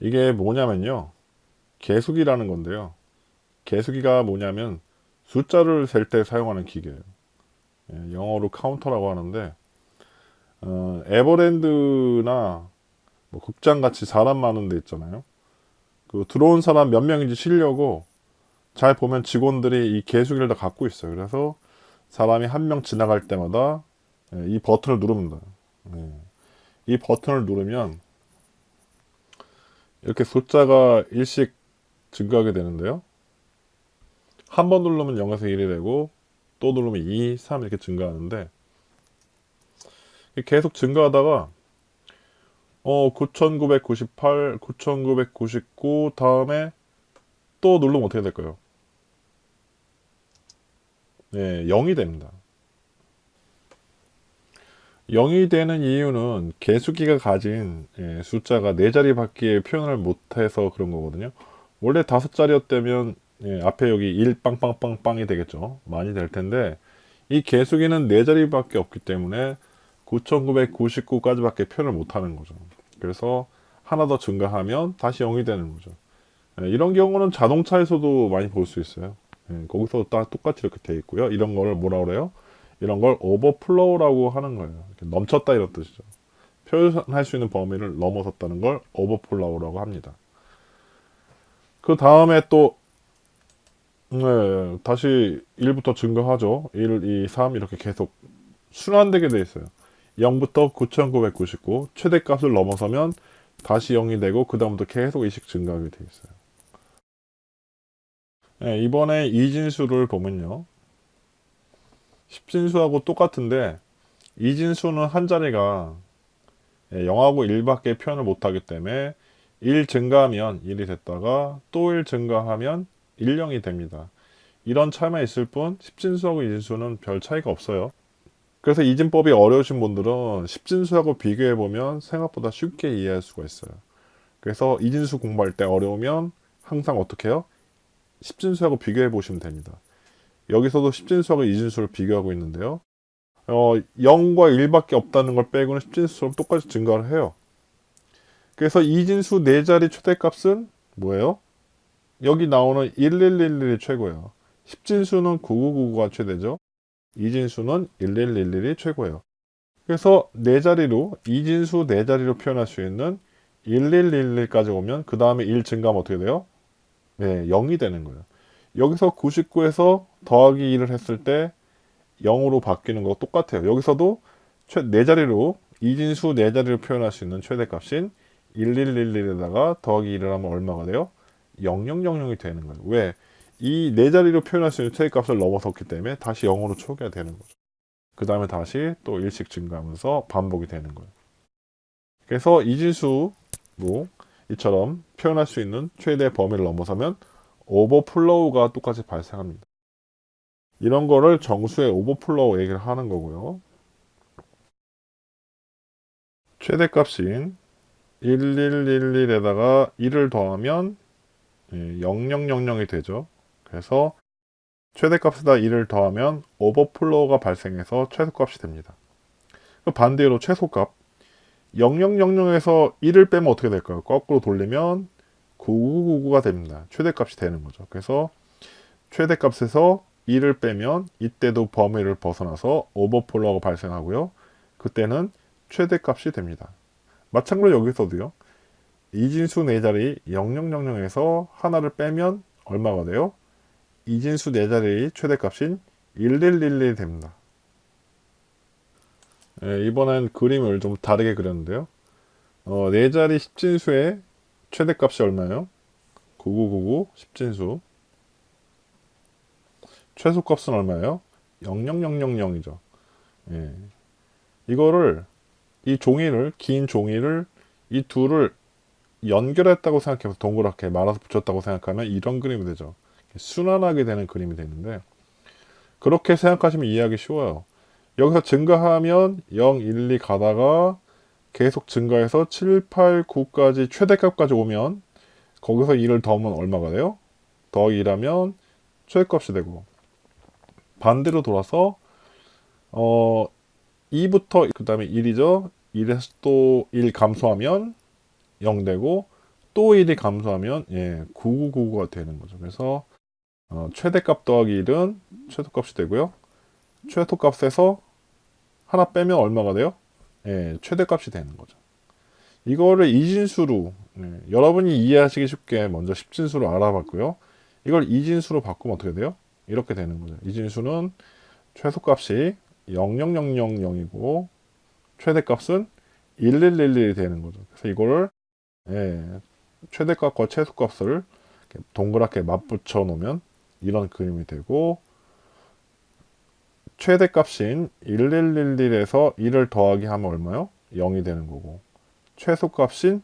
이게 뭐냐면요. 계수기라는 건데요. 계수기가 뭐냐면 숫자를 셀 때 사용하는 기계예요. 예, 영어로 카운터라고 하는데 어, 에버랜드나 뭐 극장 같이 사람 많은 데 있잖아요. 그 들어온 사람 몇 명인지 치려고 잘 보면 직원들이 이 계수기를 다 갖고 있어요. 그래서 사람이 한 명 지나갈 때마다 예, 이 버튼을 누릅니다. 예. 이 버튼을 누르면 이렇게 숫자가 일씩 증가하게 되는데요. 한 번 누르면 0에서 1이 되고 또 누르면 2, 3 이렇게 증가하는데 계속 증가하다가 어 9998, 9999 다음에 또 누르면 어떻게 될까요? 네, 0이 됩니다. 0이 되는 이유는 개수기가 가진 예, 숫자가 네 자리밖에 표현을 못해서 그런 거거든요. 원래 다섯 자리였다면 예, 앞에 여기 1 빵빵빵빵이 되겠죠. 많이 될 텐데 이 개수기는 네 자리밖에 없기 때문에 9999까지밖에 표현을 못하는 거죠. 그래서 하나 더 증가하면 다시 0이 되는 거죠. 예, 이런 경우는 자동차에서도 많이 볼 수 있어요. 예, 거기서 다 똑같이 이렇게 돼 있고요. 이런 거를 뭐라 그래요? 이런 걸 오버플로우라고 하는 거예요. 넘쳤다 이런 뜻이죠. 표현할 수 있는 범위를 넘어섰다는 걸 오버플로우라고 합니다. 그 다음에 또 네, 다시 1부터 증가하죠. 1, 2, 3 이렇게 계속 순환되게 돼 있어요. 0부터 9999 최대값을 넘어서면 다시 0이 되고 그 다음부터 계속 이식 증가하게 돼 있어요. 네, 이번에 이 진수를 보면요. 10진수하고 똑같은데 이진수는 한 자리가 0하고 1밖에 표현을 못하기 때문에 1 증가하면 1이 됐다가 또 1 증가하면 1, 0이 됩니다. 이런 차이만 있을 뿐 10진수하고 이진수는 별 차이가 없어요. 그래서 이진법이 어려우신 분들은 10진수하고 비교해 보면 생각보다 쉽게 이해할 수가 있어요. 그래서 이진수 공부할 때 어려우면 항상 어떻게 해요? 10진수하고 비교해 보시면 됩니다. 여기서도 10진수하고 이진수를 비교하고 있는데요. 어, 0과 1밖에 없다는 걸 빼고는 10진수처럼 똑같이 증가를 해요. 그래서 이진수 4자리 최대값은 뭐예요? 여기 나오는 1111이 최고예요. 10진수는 9999가 최대죠. 이진수는 1111이 최고예요. 그래서 4자리로 이진수 4자리로 표현할 수 있는 1111까지 오면 그 다음에 1 증가하면 어떻게 돼요? 네, 0이 되는 거예요. 여기서 99에서 더하기 1을 했을 때 0으로 바뀌는 거 똑같아요. 여기서도 최, 4자리로 이진수 4자리로 표현할 수 있는 최대값인 1111에다가 더하기 1을 하면 얼마가 돼요? 0000이 되는 거예요. 왜? 이 4자리로 표현할 수 있는 최대값을 넘어섰기 때문에 다시 0으로 초기화 되는 거죠. 그 다음에 다시 또 1씩 증가하면서 반복이 되는 거예요. 그래서 이진수도 이처럼 표현할 수 있는 최대 범위를 넘어서면 오버플로우가 똑같이 발생합니다. 이런 거를 정수의 오버플로우 얘기를 하는 거고요. 최대값인 1111에다가 1을 더하면 0000이 되죠. 그래서 최대값에다 1을 더하면 오버플로우가 발생해서 최소값이 됩니다. 그 반대로 최소값 0000에서 1을 빼면 어떻게 될까요? 거꾸로 돌리면 9999가 됩니다. 최대값이 되는 거죠. 그래서 최대값에서 1을 빼면 이때도 범위를 벗어나서 오버플로우가 발생하고요. 그때는 최대값이 됩니다. 마찬가지로 여기서도요. 이진수 4자리 0000에서 하나를 빼면 얼마가 돼요? 이진수 4자리 최대값인 1111이 됩니다. 네, 이번엔 그림을 좀 다르게 그렸는데요. 어, 4자리 10진수의 최대값이 얼마예요? 9999 10진수. 최소값은 얼마예요? 00000이죠. 예. 이거를 이 종이를 긴 종이를 이 둘을 연결했다고 생각해서 동그랗게 말아서 붙였다고 생각하면 이런 그림이 되죠. 순환하게 되는 그림이 되는데 그렇게 생각하시면 이해하기 쉬워요. 여기서 증가하면 0, 1, 2 가다가 계속 증가해서 7, 8, 9까지 최대값까지 오면 거기서 2를 더하면 얼마가 돼요? 더하기 2라면 최대값이 되고 반대로 돌아서 어 2부터 그 다음에 1이죠. 1에서 또 1 감소하면 0 되고 또 1이 감소하면 예, 9999가 되는 거죠. 그래서 어, 최대값 더하기 1은 최소값이 되고요. 최소값에서 하나 빼면 얼마가 돼요? 예, 최대값이 되는 거죠. 이거를 이진수로 예, 여러분이 이해하시기 쉽게 먼저 십진수로 알아봤고요. 이걸 이진수로 바꾸면 어떻게 돼요? 이렇게 되는 거죠. 이진수는 최소값이 00000이고 최대값은 1111이 되는 거죠. 그래서 이거를 예, 최대값과 최소값을 동그랗게 맞붙여 놓으면 이런 그림이 되고 최대값인 1111에서 1을 더하기 하면 얼마요? 0이 되는 거고 최소값인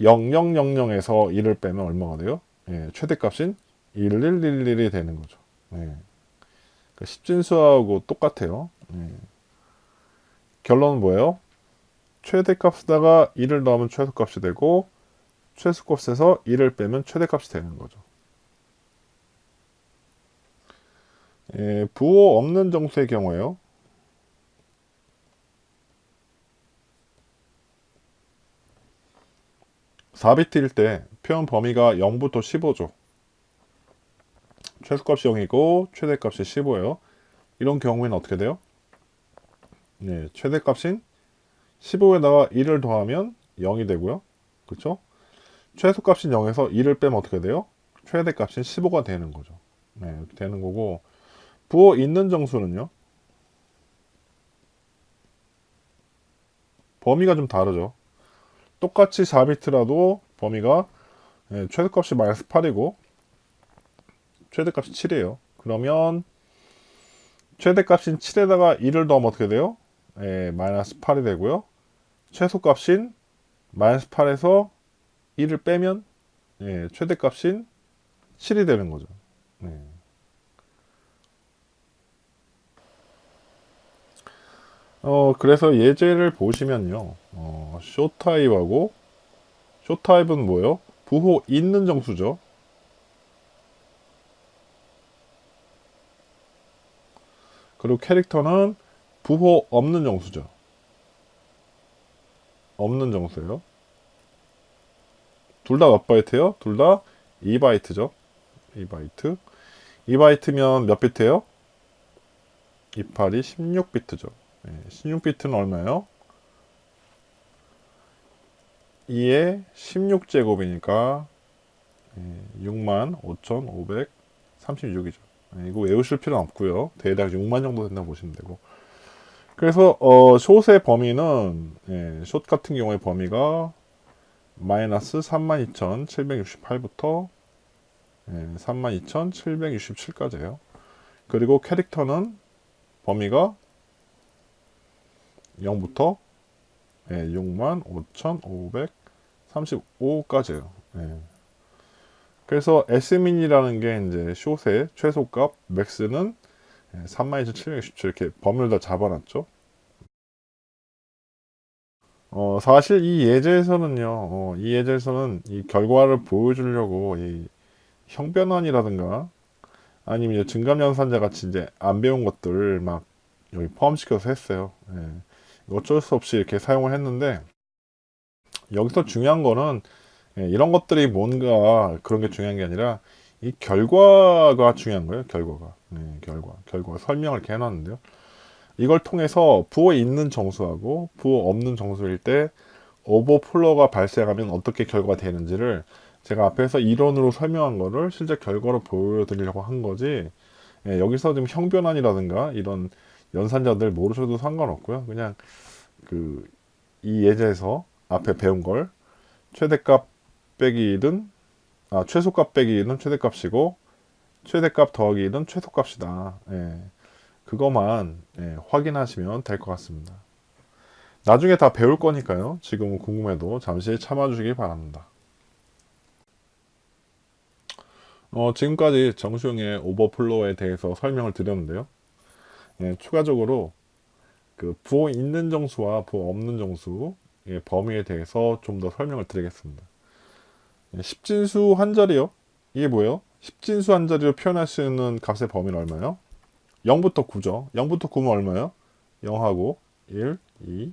0000에서 1을 빼면 얼마가 돼요? 예, 최대값인 1111이 되는 거죠. 예. 그러니까 십진수하고 똑같아요. 예. 결론은 뭐예요? 최대값에다가 1을 넣으면 최소값이 되고 최소값에서 1을 빼면 최대값이 되는 거죠. 예, 부호 없는 정수의 경우에요. (4비트일) 때 표현 범위가 0부터 15죠. 최소값이 0이고 최대값이 15예요. 이런 경우에는 어떻게 돼요? 네, 최대값인 15에다가 1을 더하면 0이 되고요. 그렇죠? 최소값인 0에서 1을 빼면 어떻게 돼요? 최대값인 15가 되는 거죠. 네, 이렇게 되는 거고 부호 있는 정수는요. 범위가 좀 다르죠. 똑같이 4비트라도 범위가 예, 최대값이 마이너스 8이고 최대값이 7이에요. 그러면 최대값인 7에다가 1을 더하면 어떻게 돼요? 예, 마이너스 8이 되고요. 최소값인 마이너스 8에서 1을 빼면 예, 최대값인 7이 되는 거죠. 네. 어, 그래서 예제를 보시면요. 어, 쇼타입하고 쇼타입은 뭐예요? 부호 있는 정수죠. 그리고 캐릭터는 부호 없는 정수죠. 없는 정수예요. 둘 다 몇 바이트예요? 둘 다 2바이트죠. 2바이트. 2바이트면 몇 비트예요? 28이 16비트죠. 네, 16비트는 얼마예요? 2의 16제곱이니까 65,536이죠. 네, 이거 외우실 필요는 없고요. 대략 6만 정도 된다고 보시면 되고. 그래서 어, 숏의 범위는 예, 숏 같은 경우의 범위가 마이너스 32,768부터 예, 32,767까지예요. 그리고 캐릭터는 범위가 0부터 예, 65,535까지예요. 예. 그래서 S민이라는 게 이제 숏의 최소값, 맥스는 32,767 이렇게 범위를 다 잡아놨죠. 어, 사실 이 예제에서는요, 어, 이 예제에서는 이 결과를 보여주려고 이 형변환이라든가 아니면 증감연산자 같이 이제 안 배운 것들을 막 여기 포함시켜서 했어요. 예. 어쩔 수 없이 이렇게 사용을 했는데 여기서 중요한 거는 예, 이런 것들이 뭔가 그런 게 중요한 게 아니라 이 결과가 중요한 거예요. 결과가. 네, 결과. 결과 설명을 이렇게 해놨는데요. 이걸 통해서 부호 있는 정수하고 부호 없는 정수일 때 오버플로가 발생하면 어떻게 결과가 되는지를 제가 앞에서 이론으로 설명한 거를 실제 결과로 보여드리려고 한 거지 예, 여기서 좀 형변환이라든가 이런 연산자들 모르셔도 상관없고요. 그냥 그 이 예제에서 앞에 배운 걸 최대값 빼기 1은 아, 최소값 빼기 1은 최대값이고 최대값 더하기 1은 최소값이다. 예. 그것만 예, 확인하시면 될 것 같습니다. 나중에 다 배울 거니까요. 지금은 궁금해도 잠시 참아주시기 바랍니다. 어, 지금까지 정수용의 오버플로에 대해서 설명을 드렸는데요. 예, 추가적으로 그 부호 있는 정수와 부호 없는 정수의 범위에 대해서 좀 더 설명을 드리겠습니다. 예, 십진수 한 자리요. 이게 뭐예요? 십진수 한 자리로 표현할 수 있는 값의 범위는 얼마예요? 0부터 9죠. 0부터 9면 얼마예요? 0하고 1, 2,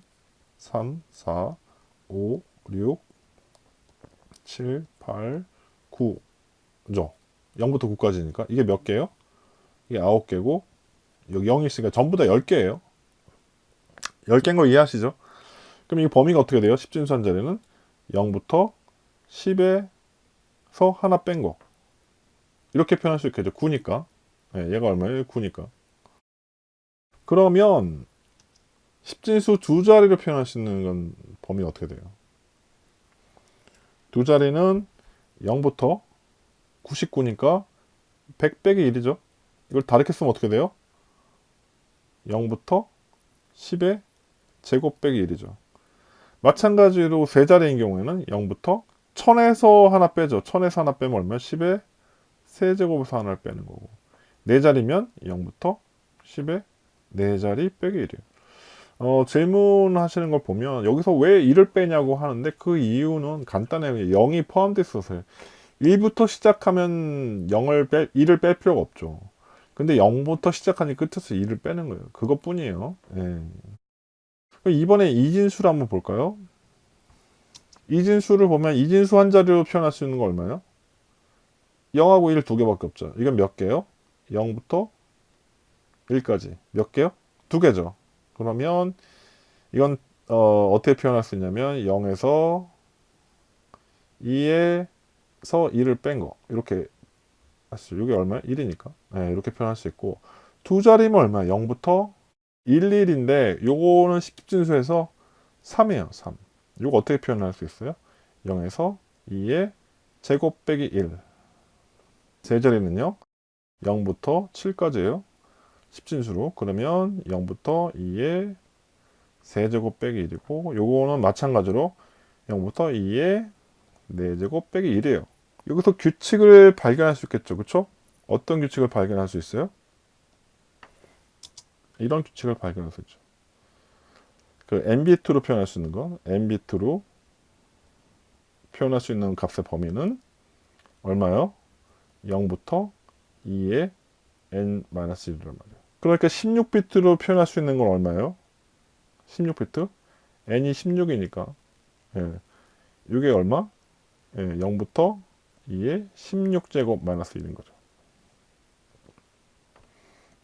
3, 4, 5, 6, 7, 8, 9죠. 0부터 9까지니까 이게 몇 개예요? 이게 9개고 여기 0이 있으니까 전부 다 10개예요. 10개인 거 이해하시죠? 그럼 이 범위가 어떻게 돼요? 10진수 한 자리는 0부터 10에서 하나 뺀 거. 이렇게 표현할 수 있겠죠. 9니까. 얘가 얼마예요? 9니까. 그러면 10진수 두 자리를 표현할 수 있는 건 범위가 어떻게 돼요? 두 자리는 0부터 99니까 100 빼기 1이죠. 이걸 다르게 쓰면 어떻게 돼요? 0부터 10의 제곱 빼기 1이죠. 마찬가지로 세 자리인 경우에는 0부터 1000에서 하나 빼죠. 1000에서 하나 빼면 얼마야? 10의 세제곱에서 하나를 빼는 거고. 네 자리면 0부터 10의 네 자리 빼기 1이에요. 어, 질문하시는 걸 보면 여기서 왜 1을 빼냐고 하는데 그 이유는 간단해요. 0이 포함되어 있어서요. 1부터 시작하면 0을 뺄, 1을 뺄 필요가 없죠. 근데 0부터 시작하니 끝에서 2를 빼는 거예요. 그것뿐이에요. 예. 이번에 이진수를 한번 볼까요? 이진수를 보면 이진수 한 자리로 표현할 수 있는 거 얼마예요? 0하고 1 두 개밖에 없죠. 이건 몇 개요? 0부터 1까지. 몇 개요? 두 개죠. 그러면 이건 어, 어떻게 표현할 수 있냐면 0에서 2에서 2를 뺀 거. 이렇게 하시죠. 이게 얼마야? 1이니까. 네, 이렇게 표현할 수 있고 두 자리면 얼마야? 0부터 1, 1인데 요거는 10진수에서 3이에요. 3. 요거 어떻게 표현할 수 있어요? 0에서 2의 제곱 빼기 1. 세 자리는요. 0부터 7까지예요. 10진수로. 그러면 0부터 2의 세제곱 빼기 1이고 요거는 마찬가지로 0부터 2의 4제곱 빼기 1이에요. 여기서 규칙을 발견할 수 있겠죠. 그쵸? 어떤 규칙을 발견할 수 있어요? 이런 규칙을 발견할 수 있죠. 그 n비트로 표현할 수 있는 거, n비트로 표현할 수 있는 값의 범위는 얼마요? 0부터 2의 n-1이란 말이에요. 그러니까 16비트로 표현할 수 있는 건 얼마예요? 16비트? n이 16이니까. 예. 이게 얼마? 예, 0부터 2의 16제곱 마이너스 1인 거죠.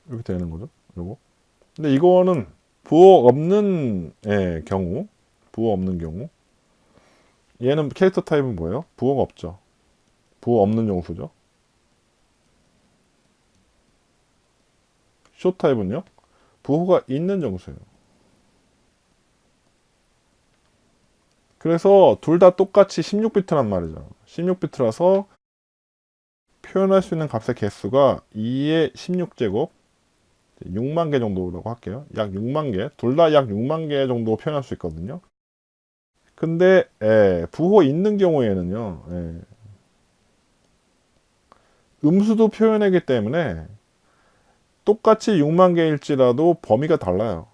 이렇게 되는 거죠. 요거. 근데 이거는 부호 없는 예, 경우, 부호 없는 경우. 얘는 캐릭터 타입은 뭐예요? 부호가 없죠. 부호 없는 용수죠. 쇼 타입은요? 부호가 있는 정수예요. 그래서 둘 다 똑같이 16비트란 말이죠. 16비트라서 표현할 수 있는 값의 개수가 2의 16제곱 6만 개 정도라고 할게요. 약 6만 개. 둘 다 약 6만 개 정도 표현할 수 있거든요. 근데 예, 부호 있는 경우에는요. 예, 음수도 표현하기 때문에 똑같이 6만 개일지라도 범위가 달라요.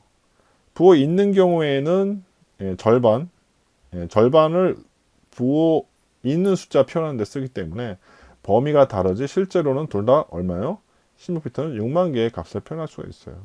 부호 있는 경우에는 예, 절반, 예, 절반을 부호 있는 숫자 표현하는 데 쓰기 때문에 범위가 다르지 실제로는 둘 다 얼마요? 16비트는 6만 개의 값을 표현할 수가 있어요.